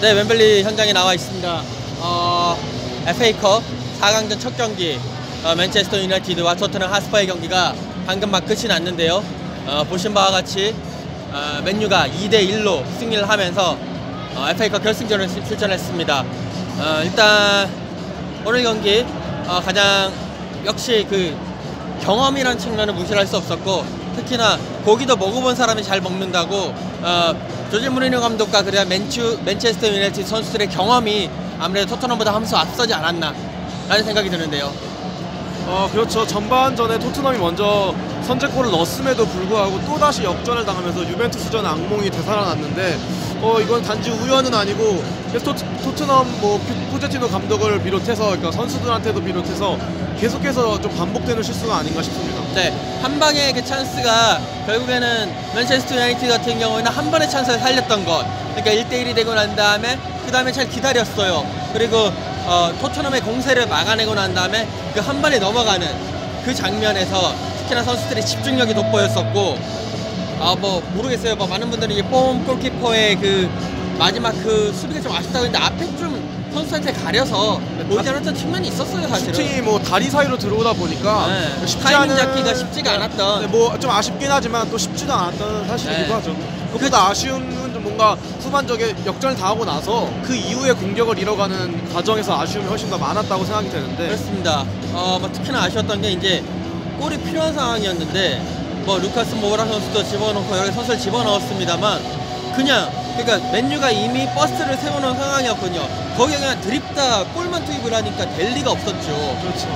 네, 웸블리 현장에 나와 있습니다. 어, FA컵 4강전 첫 경기 어, 맨체스터 유나이티드와 토트넘 하스파의 경기가 방금 막 끝이 났는데요. 어, 보신 바와 같이 어, 맨유가 2대 1로 승리를 하면서 어, FA컵 결승전을 실- 출전했습니다. 어, 일단 오늘 경기 어, 가장 역시 그 경험이라는 측면을 무시할 수 없었고 특히나 고기도 먹어본 사람이 잘 먹는다고 어, 조지 무리뉴 감독과 그래야 맨추, 맨체스터 유나이티드 선수들의 경험이 아무래도 토트넘보다 한 수 앞서지 않았나 라는 생각이 드는데요. 어 그렇죠 전반전에 토트넘이 먼저 선제골을 넣었음에도 불구하고 또다시 역전을 당하면서 유벤투스전 악몽이 되살아났는데 어 이건 단지 우연은 아니고 토트, 토트넘 뭐 푸- 포제티노 감독을 비롯해서 그러니까 선수들한테도 비롯해서 계속해서 좀 반복되는 실수가 아닌가 싶습니다. 네, 한 방의 그 찬스가 결국에는 맨체스터 유나이티드 같은 경우에는 한 번의 찬스를 살렸던 것. 그러니까 1대1이 되고 난 다음에 그 다음에 잘 기다렸어요. 그리고 어, 토트넘의 공세를 막아내고 난 다음에 그 한 번에 넘어가는 그 장면에서 특히나 선수들의 집중력이 돋보였었고 아뭐 모르겠어요. 뭐 많은 분들이 이제 폼 골키퍼의 그 마지막 그 수비가 좀 아쉽다고 했는데 앞에 좀 선수한테 가려서 보이지 않았던 측면이 있었어요 사실은. 슈팅이 뭐 다리 사이로 들어오다 보니까 네, 쉽지 타이밍 않은 잡기가 쉽지가 않았던. 네, 뭐좀 아쉽긴 하지만 또 쉽지도 않았던 사실이기도 네. 하죠. 그보다 아쉬움은 좀 뭔가 후반적에 역전을 당하고 나서 그 이후에 공격을 이뤄가는 과정에서 아쉬움이 훨씬 더 많았다고 생각이 되는데 그렇습니다. 어, 뭐 특히나 아쉬웠던 게 이제 골이 필요한 상황이었는데 뭐 루카스 모라 선수도 집어넣고 여러 선수를 집어넣었습니다만 그냥 그러니까 맨유가 이미 버스를 세우는 상황이었군요. 거기에 그냥 드립다 골만 투입을 하니까 될 리가 없었죠. 그렇죠.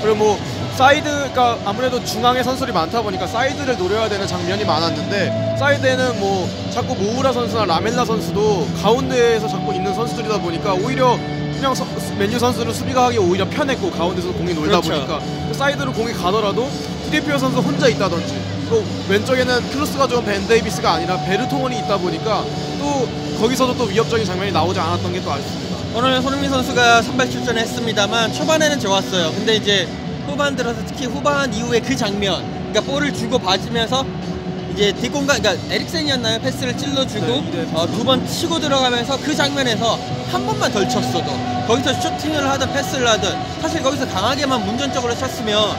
그리고 뭐 사이드 그러니까 아무래도 중앙에 선수들이 많다 보니까 사이드를 노려야 되는 장면이 많았는데 사이드에는 뭐 자꾸 모우라 선수나 라멜라 선수도 가운데에서 자꾸 있는 선수들이다 보니까 오히려 그냥 서- 맨유 선수는 수비가 하기 오히려 편했고 가운데서 공이 놀다 그렇죠. 보니까 그 사이드로 공이 가더라도 트리피어 선수 혼자 있다든지 또 왼쪽에는 크루스가 좋은 벤 데이비스가 아니라 베르토원이 있다 보니까 또 거기서도 또 위협적인 장면이 나오지 않았던 게 또 아쉽습니다. 오늘 손흥민 선수가 선발 출전했습니다만 초반에는 좋았어요. 근데 이제 후반 들어서 특히 후반 이후에 그 장면, 그러니까 볼을 주고 받으면서 이제 뒷공간, 그러니까 에릭센이었나요? 패스를 찔러주고 네, 이제 어, 두번 치고 들어가면서 그 장면에서 한 번만 덜 쳤어도 거기서 슈팅을 하든 패스를 하든 사실 거기서 강하게만 문전적으로 쳤으면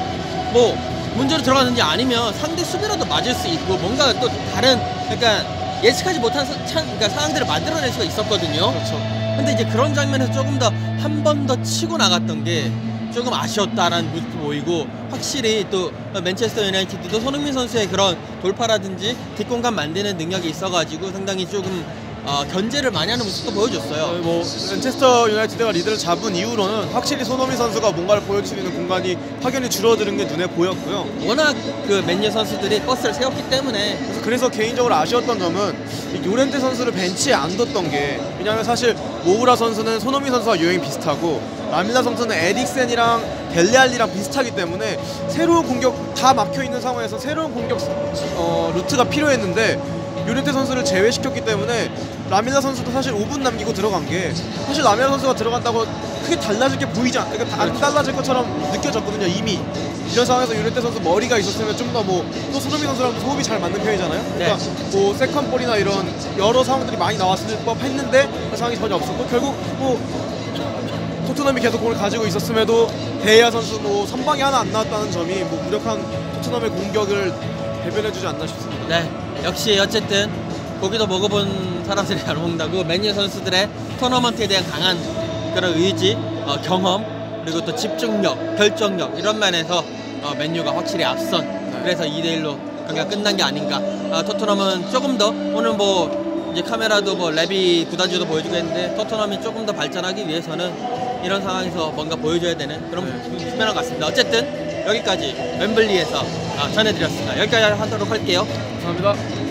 뭐 문제로 들어갔는지 아니면 상대 수비라도 맞을 수 있고 뭔가 또 다른 그러니까 예측하지 못한 사, 찬- 그러니까 상황들을 만들어낼 수가 있었거든요. 그렇죠. 근데 이제 그런 장면에서 조금 더 한 번 더 치고 나갔던 게 조금 아쉬웠다라는 모습도 보이고 확실히 또 맨체스터 유나이티드도 손흥민 선수의 그런 돌파라든지 뒷공간 만드는 능력이 있어가지고 상당히 조금 어, 견제를 많이 하는 모습도 어, 보여줬어요. 뭐 맨체스터 유나이티드가 리드를 잡은 이후로는 확실히 손흥민 선수가 뭔가를 있는 공간이 확연히 줄어드는 게 눈에 보였고요. 워낙 그 맨유 선수들이 버스를 세웠기 때문에 그래서, 그래서 개인적으로 아쉬웠던 점은 이 요렌테 선수를 벤치에 안 뒀던 게 왜냐하면 사실 모우라 선수는 손흥민 선수와 유행이 비슷하고 라밀라 선수는 에릭센이랑 델레알리랑 비슷하기 때문에 새로운 공격 다 막혀 있는 상황에서 새로운 공격 어, 루트가 필요했는데 요렌테 선수를 제외시켰기 때문에 라밀라 선수도 사실 5분 남기고 들어간 게 사실 라밀라 선수가 들어간다고 크게 달라질 게 보이지 않, 그러니까 안 달라질 것처럼 느껴졌거든요 이미 이런 상황에서 요렌테 선수 머리가 있었으면 좀 더 뭐 또 손흥민 선수랑 호흡이 잘 맞는 편이잖아요. 그러니까 뭐 세컨볼이나 이런 여러 상황들이 많이 나왔을 법했는데 그 상황이 전혀 없었고 결국 뭐 토트넘이 계속 공을 가지고 있었음에도 데이아 선수 뭐 선방이 하나 안 나왔다는 점이 뭐 무력한 토트넘의 공격을 대변해주지 않나 싶습니다. 네 역시 어쨌든 고기도 먹어본 사람들이 잘 먹는다고 맨유 선수들의 토너먼트에 대한 강한 그런 의지, 어, 경험 그리고 또 집중력, 결정력 이런 면에서 어, 맨유가 확실히 앞선 그래서 2대 1로 경기가 끝난 게 아닌가. 아, 토트넘은 조금 더 오늘 뭐 이제 카메라도 뭐 레비 구단주도 보여주고 했는데 토트넘이 조금 더 발전하기 위해서는 이런 상황에서 뭔가 보여줘야 되는 그런 네. 수면한 것 같습니다. 어쨌든 여기까지 웸블리에서 아, 전해드렸습니다. 여기까지 하도록 할게요. 감사합니다.